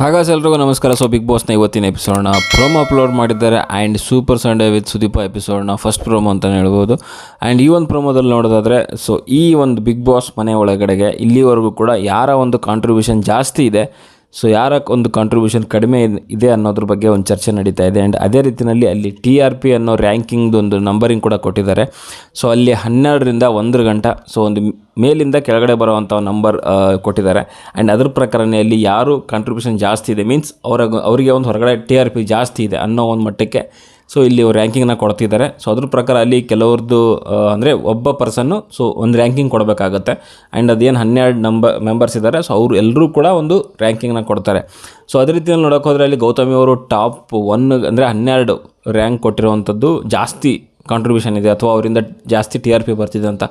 ಹಾಗಾದ್ರೆ ಎಲ್ರಿಗೂ ನಮಸ್ಕಾರ. ಸೊ ಬಿಗ್ ಬಾಸ್ನ ಇವತ್ತಿನ ಎಪಿಸೋಡ್ನ ಪ್ರೋಮೋ ಅಪ್ಲೋಡ್ ಮಾಡಿದ್ದಾರೆ. And super Sunday with Sudeep ಎಪಿಸೋಡ್ನ first promo ಅಂತಲೇ ಹೇಳ್ಬೋದು. ಆ್ಯಂಡ್ ಈ ಒಂದು ಪ್ರೋಮೋದಲ್ಲಿ ನೋಡೋದಾದರೆ ಸೊ ಈ ಒಂದು ಬಿಗ್ ಬಾಸ್ ಮನೆ ಒಳಗಡೆಗೆ ಇಲ್ಲಿವರೆಗೂ ಕೂಡ ಯಾರ ಒಂದು ಕಾಂಟ್ರಿಬ್ಯೂಷನ್ ಜಾಸ್ತಿ ಇದೆ. ಸೊ ಯಾರ ಒಂದು ಕಾಂಟ್ರಿಬ್ಯೂಷನ್ ಕಡಿಮೆ ಇದೆ ಅನ್ನೋದ್ರ ಬಗ್ಗೆ ಒಂದು ಚರ್ಚೆ ನಡೀತಾ ಇದೆ. ಆ್ಯಂಡ್ ಅದೇ ರೀತಿಯಲ್ಲಿ ಅಲ್ಲಿ ಟಿ ಆರ್ ಪಿ ಅನ್ನೋ ರ್ಯಾಂಕಿಂಗ್ದು ಒಂದು ನಂಬರಿಂಗ್ ಕೂಡ ಕೊಟ್ಟಿದ್ದಾರೆ. ಸೊ ಅಲ್ಲಿ ಹನ್ನೆರಡರಿಂದ ಒಂದು ಗಂಟ ಸೊ ಒಂದು ಮೇಲಿಂದ ಕೆಳಗಡೆ ಬರುವಂಥ ನಂಬರ್ ಕೊಟ್ಟಿದ್ದಾರೆ. ಆ್ಯಂಡ್ ಅದ್ರ ಪ್ರಕಾರನೇ ಅಲ್ಲಿ ಯಾರು ಕಾಂಟ್ರಿಬ್ಯೂಷನ್ ಜಾಸ್ತಿ ಇದೆ ಮೀನ್ಸ್ ಅವರ ಅವರಿಗೆ ಒಂದು ಹೊರಗಡೆ ಟಿ ಆರ್ ಪಿ ಜಾಸ್ತಿ ಇದೆ ಅನ್ನೋ ಒಂದು ಮಟ್ಟಕ್ಕೆ ಸೊ ಇಲ್ಲಿ ರ್ಯಾಂಕಿಂಗ್ನ ಕೊಡ್ತಿದ್ದಾರೆ. ಸೊ ಅದ್ರ ಪ್ರಕಾರ ಅಲ್ಲಿ ಕೆಲವ್ರದ್ದು ಅಂದರೆ ಒಬ್ಬ ಪರ್ಸನ್ನು ಸೊ ಒಂದು ರ್ಯಾಂಕಿಂಗ್ ಕೊಡಬೇಕಾಗತ್ತೆ. ಆ್ಯಂಡ್ ಅದೇನು ಹನ್ನೆರಡು ನಂಬರ್ ಮೆಂಬರ್ಸ್ ಇದ್ದಾರೆ ಸೊ ಅವರು ಎಲ್ಲರೂ ಕೂಡ ಒಂದು ರ್ಯಾಂಕಿಂಗ್ನ ಕೊಡ್ತಾರೆ. ಸೊ ಅದೇ ರೀತಿಯಲ್ಲಿ ನೋಡೋಕೆ ಹೋದರೆ ಅಲ್ಲಿ ಗೌತಮಿ ಅವರು ಟಾಪ್ ಒನ್ ಅಂದರೆ ಹನ್ನೆರಡು ರ್ಯಾಂಕ್ ಕೊಟ್ಟಿರುವಂಥದ್ದು ಜಾಸ್ತಿ ಕಾಂಟ್ರಿಬ್ಯೂಷನ್ ಇದೆ ಅಥವಾ ಅವರಿಂದ ಜಾಸ್ತಿ ಟಿ ಆರ್ ಪಿ ಬರ್ತಿದೆ ಅಂತ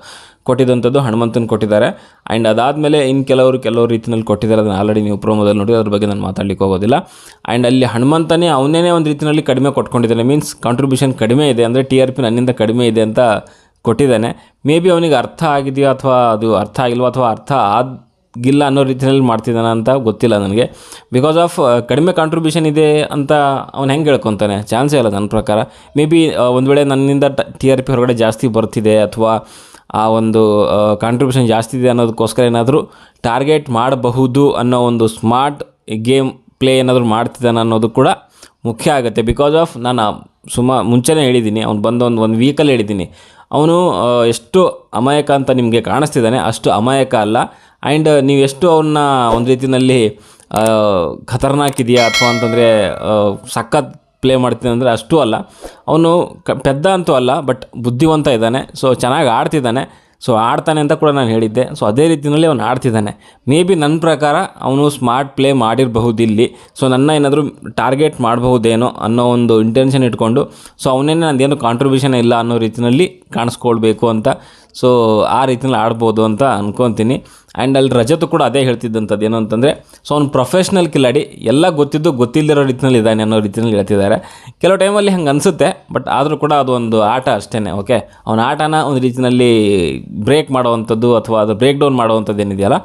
ಕೊಟ್ಟಿದ್ದಂಥದ್ದು ಹನುಮಂತನ ಕೊಟ್ಟಿದ್ದಾರೆ. ಆ್ಯಂಡ್ ಅದಾದಮೇಲೆ ಇನ್ನು ಕೆಲವರು ಕೆಲವು ರೀತಿಯಲ್ಲಿ ಕೊಟ್ಟಿದ್ದಾರೆ. ಅದನ್ನು ಆಲ್ರೆಡಿ ನೀವು ಪ್ರೋಮೋದಲ್ಲಿ ನೋಡಿ ಅದ್ರ ಬಗ್ಗೆ ನಾನು ಮಾತಾಡ್ಲಿಕ್ಕೆ ಹೋಗೋದಿಲ್ಲ. ಆ್ಯಂಡ್ ಅಲ್ಲಿ ಹನುಮಂತನೇ ಅವನೇನೇ ಒಂದು ರೀತಿಯಲ್ಲಿ ಕಡಿಮೆ ಕೊಟ್ಕೊಂಡಿದ್ದಾನೆ. ಮೀನ್ಸ್ ಕಾಂಟ್ರಿಬ್ಯೂಷನ್ ಕಡಿಮೆ ಇದೆ ಅಂದರೆ ಟಿ ಆರ್ ಪಿ ನನ್ನಿಂದ ಕಡಿಮೆ ಇದೆ ಅಂತ ಕೊಟ್ಟಿದ್ದಾನೆ. ಮೇ ಬಿ ಅವನಿಗೆ ಅರ್ಥ ಆಗಿದೆಯೋ ಅಥವಾ ಅದು ಅರ್ಥ ಆಗಿಲ್ವೋ ಅಥವಾ ಅರ್ಥ ಆಗಿಲ್ಲ ಅನ್ನೋ ರೀತಿಯಲ್ಲಿ ಮಾಡ್ತಿದ್ದಾನೆ ಅಂತ ಗೊತ್ತಿಲ್ಲ ನನಗೆ. ಬಿಕಾಸ್ ಆಫ್ ಕಡಿಮೆ ಕಾಂಟ್ರಿಬ್ಯೂಷನ್ ಇದೆ ಅಂತ ಅವ್ನು ಹೆಂಗೆ ಹೇಳ್ಕೊತಾನೆ? ಚಾನ್ಸೇ ಇಲ್ಲ ನನ್ನ ಪ್ರಕಾರ. ಮೇ ಬಿ ಒಂದು ವೇಳೆ ನನ್ನಿಂದ ಟಿ ಆರ್ ಪಿ ಹೊರಗಡೆ ಜಾಸ್ತಿ ಬರ್ತಿದೆ ಅಥವಾ ಆ ಒಂದು ಕಾಂಟ್ರಿಬ್ಯೂಷನ್ ಜಾಸ್ತಿ ಇದೆ ಅನ್ನೋದಕ್ಕೋಸ್ಕರ ಏನಾದರೂ ಟಾರ್ಗೆಟ್ ಮಾಡಬಹುದು ಅನ್ನೋ ಒಂದು ಸ್ಮಾರ್ಟ್ ಗೇಮ್ ಪ್ಲೇ ಏನಾದರೂ ಮಾಡ್ತಿದ್ದಾನೆ ಅನ್ನೋದು ಕೂಡ ಮುಖ್ಯ ಆಗುತ್ತೆ. ಬಿಕಾಸ್ ಆಫ್ ನಾನು ಸುಮಾ ಮುಂಚೆನೇ ಹೇಳಿದ್ದೀನಿ, ಅವ್ನು ಬಂದು ಒಂದು ಒಂದು ವೀಕಲ್ಲಿ ಹೇಳಿದ್ದೀನಿ. ಅವನು ಎಷ್ಟು ಅಮಾಯಕ ಅಂತ ನಿಮಗೆ ಕಾಣಿಸ್ತಿದ್ದಾನೆ, ಅಷ್ಟು ಅಮಾಯಕ ಅಲ್ಲ. ಆ್ಯಂಡ್ ನೀವು ಎಷ್ಟು ಅವನ್ನ ಒಂದು ರೀತಿಯಲ್ಲಿ ಖತರ್ನಾಕ್ ಇದೆಯಾ ಅಥವಾ ಅಂತಂದರೆ ಸಖತ್ ಪ್ಲೇ ಮಾಡ್ತೀನಿ ಅಂದರೆ ಅಷ್ಟೂ ಅಲ್ಲ. ಅವನು ಕ, ಪೆದ್ದ ಅಂತೂ ಅಲ್ಲ ಬಟ್ ಬುದ್ಧಿವಂತ ಇದ್ದಾನೆ. ಸೊ ಚೆನ್ನಾಗಿ ಆಡ್ತಿದ್ದಾನೆ. ಸೊ ಆಡ್ತಾನೆ ಅಂತ ಕೂಡ ನಾನು ಹೇಳಿದ್ದೆ. ಸೊ ಅದೇ ರೀತಿಯಲ್ಲಿ ಅವನು ಆಡ್ತಿದ್ದಾನೆ. ಮೇ ಬಿ ನನ್ನ ಪ್ರಕಾರ ಅವನು ಸ್ಮಾರ್ಟ್ ಪ್ಲೇ ಮಾಡಿರಬಹುದು ಇಲ್ಲಿ ಸೊ ನನ್ನ ಏನಾದರೂ ಟಾರ್ಗೆಟ್ ಮಾಡಬಹುದೇನೋ ಅನ್ನೋ ಒಂದು ಇಂಟೆನ್ಷನ್ ಇಟ್ಕೊಂಡು ಸೊ ಅವನೇನೆ ನಂದೇನು ಕಾಂಟ್ರಿಬ್ಯೂಷನ್ ಇಲ್ಲ ಅನ್ನೋ ರೀತಿಯಲ್ಲಿ ಕಾಣಿಸ್ಕೊಳ್ಬೇಕು ಅಂತ. ಸೊ ಆ ರೀತಿಯಲ್ಲಿ ಆಡ್ಬೋದು ಅಂತ ಅಂದ್ಕೊತೀನಿ ಆ್ಯಂಡ್ ಅಲ್ಲಿ ರಜತ್ ಕೂಡ ಅದೇ ಹೇಳ್ತಿದ್ದಂಥದ್ದು ಏನು ಅಂತಂದರೆ ಸೊ ಅವ್ನು ಪ್ರೊಫೆಷ್ನಲ್ ಕಿಲಾಡಿ, ಎಲ್ಲ ಗೊತ್ತಿದ್ದು ಗೊತ್ತಿಲ್ಲದಿರೋ ರೀತಿಯಲ್ಲಿ ಇದ್ದಾನೆ ಅನ್ನೋ ರೀತಿಯಲ್ಲಿ ಹೇಳ್ತಿದ್ದಾರೆ. ಕೆಲವು ಟೈಮಲ್ಲಿ ಹಂಗೆ ಅನಿಸುತ್ತೆ ಬಟ್ ಆದರೂ ಕೂಡ ಅದು ಒಂದು ಆಟ ಅಷ್ಟೇ ಓಕೆ ಅವನ ಆಟನ ಒಂದು ರೀತಿಯಲ್ಲಿ ಬ್ರೇಕ್ ಮಾಡುವಂಥದ್ದು ಅಥವಾ ಅದು ಬ್ರೇಕ್ ಡೌನ್ ಮಾಡುವಂಥದ್ದು ಏನಿದೆಯಲ್ಲ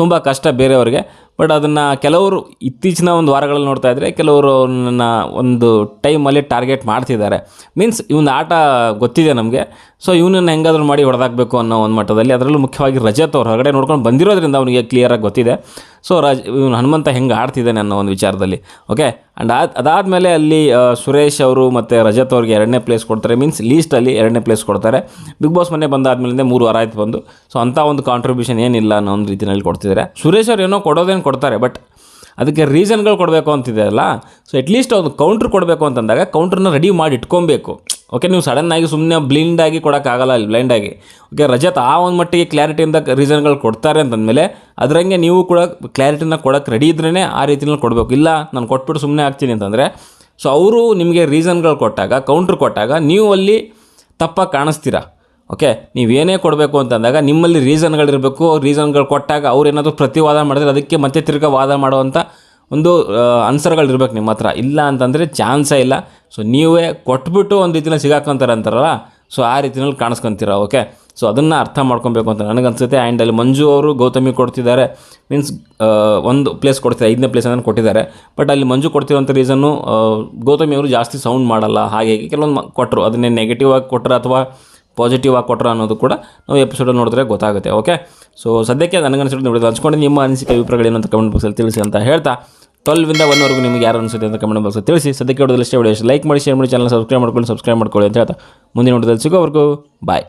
ತುಂಬ ಕಷ್ಟ ಬೇರೆಯವ್ರಿಗೆ. ಬಟ್ ಅದನ್ನು ಕೆಲವರು ಇತ್ತೀಚಿನ ಒಂದು ವಾರಗಳಲ್ಲಿ ನೋಡ್ತಾ ಇದ್ದರೆ ಕೆಲವರು ಅವನನ್ನು ಒಂದು ಟೈಮಲ್ಲಿ ಟಾರ್ಗೆಟ್ ಮಾಡ್ತಿದ್ದಾರೆ. ಮೀನ್ಸ್ ಇವನ ಆಟ ಗೊತ್ತಿದೆ ನಮಗೆ. ಸೊ ಇವನನ್ನು ಹೆಂಗಾದ್ರೂ ಮಾಡಿ ಹೊಡೆದಾಕಬೇಕು ಅನ್ನೋ ಒಂದು ಮಟ್ಟದಲ್ಲಿ ಅದರಲ್ಲೂ ಮುಖ್ಯವಾಗಿ ರಜತ್ ಅವ್ರು ಹೊರಗಡೆ ನೋಡ್ಕೊಂಡು ಬಂದಿರೋದ್ರಿಂದ ಅವನಿಗೆ ಕ್ಲಿಯರಾಗಿ ಗೊತ್ತಿದೆ. ಸೊ ರಾಜ್ ಇವನು ಹನುಮಂತ ಹೆಂಗೆ ಆಡ್ತಿದ್ದಾನೆ ಅನ್ನೋ ಒಂದು ವಿಚಾರದಲ್ಲಿ. ಓಕೆ ಆ್ಯಂಡ್ ಅದು ಅದಾದಮೇಲೆ ಅಲ್ಲಿ ಸುರೇಶ್ ಅವರು ಮತ್ತು ರಜತ್ ಅವ್ರಿಗೆ ಎರಡನೇ ಪ್ಲೇಸ್ ಕೊಡ್ತಾರೆ. ಮೀನ್ಸ್ ಲೀಸ್ಟಲ್ಲಿ ಎರಡನೇ ಪ್ಲೇಸ್ ಕೊಡ್ತಾರೆ. ಬಿಗ್ ಬಾಸ್ ಮನೆ ಬಂದಾದ್ಮೇಲಿಂದ ಮೂರು ವಾರ ಆಯ್ತು ಬಂದು. ಸೊ ಅಂಥ ಒಂದು ಕಾಂಟ್ರಿಬ್ಯೂಷನ್ ಏನಿಲ್ಲ ಅನ್ನೋ ಒಂದು ರೀತಿಯಲ್ಲಿ ಕೊಡ್ತಿದ್ದಾರೆ. ಸುರೇಶ್ ಅವ್ರು ಏನೋ ಕೊಡೋದೇನು ಕೊಡ್ತಾರೆ ಬಟ್ ಅದಕ್ಕೆ ರೀಸನ್ಗಳು ಕೊಡಬೇಕು ಅಂತಿದೆ ಅಲ್ಲ? ಸೊ ಅಟ್ಲೀಸ್ಟ್ ಒಂದು ಕೌಂಟ್ರ್ ಕೊಡಬೇಕು ಅಂತಂದಾಗ ಕೌಂಟ್ರನ್ನ ರೆಡಿ ಮಾಡಿ ಇಟ್ಕೊಬೇಕು. ಓಕೆ ನೀವು ಸಡನ್ನಾಗಿ ಸುಮ್ಮನೆ ಬ್ಲಿಂಡಾಗಿ ಕೊಡೋಕ್ಕಾಗಲ್ಲ ಅಲ್ಲಿ ಬ್ಲೈಂಡಾಗಿ ಓಕೆ ರಜತ್ ಆ ಒಂದು ಮಟ್ಟಿಗೆ ಕ್ಲಾರಿಟಿಯಿಂದ ರೀಸನ್ಗಳು ಕೊಡ್ತಾರೆ ಅಂತಂದಮೇಲೆ ಅದರಂಗೆ ನೀವು ಕೂಡ ಕ್ಲಾರಿಟಿನ ಕೊಡೋಕ್ಕೆ ರೆಡಿ ಇದ್ರೇ ಆ ರೀತಿಯಲ್ಲಿ ಕೊಡಬೇಕು. ಇಲ್ಲ, ನಾನು ಕೊಟ್ಬಿಟ್ಟು ಸುಮ್ಮನೆ ಆಗ್ತೀನಿ ಅಂತಂದರೆ ಸೊ ಅವರು ನಿಮಗೆ ರೀಸನ್ಗಳು ಕೊಟ್ಟಾಗ ಕೌಂಟ್ರ್ ಕೊಟ್ಟಾಗ ನೀವು ಅಲ್ಲಿ ತಪ್ಪಾಗಿ ಕಾಣಿಸ್ತೀರಾ? ಓಕೆ? ನೀವೇನೇ ಕೊಡಬೇಕು ಅಂತಂದಾಗ ನಿಮ್ಮಲ್ಲಿ ರೀಸನ್ಗಳಿರಬೇಕು ರೀಸನ್ಗಳು ಕೊಟ್ಟಾಗ ಅವ್ರು ಏನಾದರೂ ಪ್ರತಿವಾದ ಮಾಡಿದ್ರೆ ಅದಕ್ಕೆ ಮತ್ತೆ ತಿರ್ಗ ವಾದ ಮಾಡುವಂಥ ಒಂದು ಆನ್ಸರ್ಗಳಿರ್ಬೇಕು ನಿಮ್ಮ ಹತ್ರ. ಇಲ್ಲ ಅಂತಂದರೆ ಚಾನ್ಸೇ ಇಲ್ಲ. ಸೊ ನೀವೇ ಕೊಟ್ಬಿಟ್ಟು ಒಂದು ರೀತಿಯಲ್ಲಿ ಸಿಗಾಕೊಂತಾರೆ ಅಂತಾರಲ್ಲ ಸೊ ಆ ರೀತಿಯಲ್ಲಿ ಕಾಣಿಸ್ಕೊಂತೀರ, ಓಕೆ? ಸೊ ಅದನ್ನು ಅರ್ಥ ಮಾಡ್ಕೊಬೇಕು ಅಂತ ನನಗನ್ಸುತ್ತೆ. ಆ್ಯಂಡ್ ಅಲ್ಲಿ ಮಂಜು ಅವರು ಗೌತಮಿ ಕೊಡ್ತಿದ್ದಾರೆ. ಮೀನ್ಸ್ ಒಂದು ಪ್ಲೇಸ್ ಕೊಡ್ತಿದ್ದಾರೆ, ಐದನೇ ಪ್ಲೇಸ್ ಅಂತ ಕೊಟ್ಟಿದ್ದಾರೆ. ಬಟ್ ಅಲ್ಲಿ ಮಂಜು ಕೊಡ್ತಿರೋಂಥ ರೀಸನ್ನು ಗೌತಮಿ ಅವರು ಜಾಸ್ತಿ ಸೌಂಡ್ ಮಾಡಲ್ಲ, ಹಾಗೆ ಕೆಲವೊಂದು ಕೊಟ್ಟರು ಅದನ್ನೇ ನೆಗೆಟಿವ್ ಆಗಿ ಕೊಟ್ಟರು ಅಥವಾ ಪಾಸಿಟಿವ್ ಆಗಿ ಕೊಟ್ಟರು ಅನ್ನೋದು ಕೂಡ ನಾವು ಎಪಿಸೋಡಲ್ಲಿ ನೋಡಿದ್ರೆ ಗೊತ್ತಾಗುತ್ತೆ ಓಕೆ ಸೊ ಸದ್ಯಕ್ಕೆ ನನಗನ್ಸಿಟ್ಟು ನೋಡಿದ್ರೆ ಹಂಚ್ಕೊಂಡು ನಿಮ್ಮ ಅನಿಸಿಕೆ ಅಭಿಪ್ರಾಯಗಳೇನು ಅಂತ ಕಮೆಂಟ್ ಬಾಕ್ಸಲ್ಲಿ ತಿಳಿಸಿ ಅಂತ ಹೇಳ್ತಾ ಟ್ವೆಲ್ವಿಂದ ಒನ್ವರೆಗೂ ನಿಮಗೆ ಯಾರು ಅನಿಸುತ್ತೆ ಅಂತ ಕಮೆಂಟ್ ಬಾಕ್ಸಲ್ಲಿ ತಿಳಿಸಿ. ಸದ್ಯಕ್ಕೆ ಹೊಡೆದಲ್ಲಿ ಇಷ್ಟೇ ವಿಡಿಯೋ ಲೈಕ್ ಮಾಡಿ ಶೇರ್ ಮಾಡಿ ಚಾನಲ್ ಸಬ್ಸ್ಕ್ರೈಬ್ ಮಾಡ್ಕೊಂಡು ಸಬ್ಸ್ಕ್ರೈಬ್ ಮಾಡ್ಕೊಳ್ಳಿ ಅಂತ ಹೇಳ್ತಾ, ಮುಂದಿನ ನೋಡಿದಲ್ಲಿ ಸಿಗೋವರೆಗೂ ಬಾಯ್